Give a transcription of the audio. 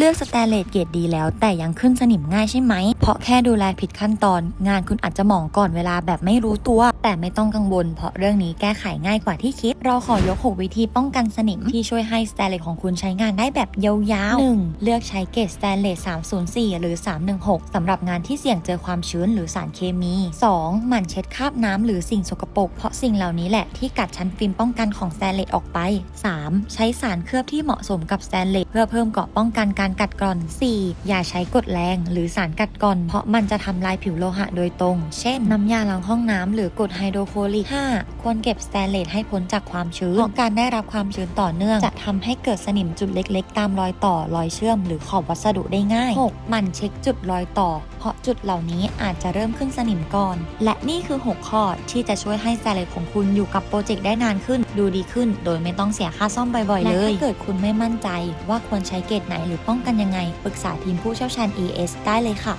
เลือกสแตนเลสเกรดดีแล้ว แต่ยังขึ้นสนิมง่ายใช่ไหม เพราะแค่ดูแลผิดขั้นตอน งานคุณอาจจะหมองก่อนเวลาแบบไม่รู้ตัว แต่ไม่ต้องกังวล เพราะเรื่องนี้แก้ไขง่ายกว่าที่คิด เราขอยก 6 วิธีป้องกันสนิมที่ช่วยให้สแตนเลสของคุณใช้งานได้แบบยาวๆ 1. เลือกใช้เกรดสแตนเลส304 หรือ 316สำหรับงานที่เสี่ยงเจอความชื้นหรือสารเคมี 2. หมั่นเช็ดคราบน้ำหรือสิ่งสกปรกเพราะสิ่งเหล่านี้แหละที่กัดชั้นฟิล์มป้องกันของสแตนเลสออกไป 3. ใช้สารเคลือบที่เหมาะสมกับสแตนเลสเพื่อเพิ่มเกราะป้องกันการกัดกร่อน 4. อย่าใช้กรดแรงหรือสารกัดกร่อน เพราะมันจะทำลายผิวโลหะโดยตรง เช่น น้ำยาล้างห้องน้ำหรือกรดไฮโดรโคลิก 5. ควรเก็บสแตนเลสให้พ้นจากความชื้นเพราะการได้รับความชื้นต่อเนื่อง จะทำให้เกิดสนิมจุดเล็กๆ ตามรอยต่อรอยเชื่อม หรือขอบวัสดุได้ง่าย 6. หมั่นเช็คจุดรอยต่อ เพราะจุดเหล่านี้อาจจะเริ่มขึ้นสนิมก่อน และนี่คือ 6 ข้อที่จะช่วยให้สแตนเลสของคุณอยู่กับโปรเจกต์ได้นานขึ้น ดูดีขึ้น โดยไม่ต้องเสียค่าซ่อมบ่อยๆ เลยและถ้าเกิดคุณไม่มั่นใจ ว่าควรใช้เกรดไหนหรือป้องกันยังไงปรึกษาทีมผู้เชี่ยวชาญ ES ได้เลยค่ะ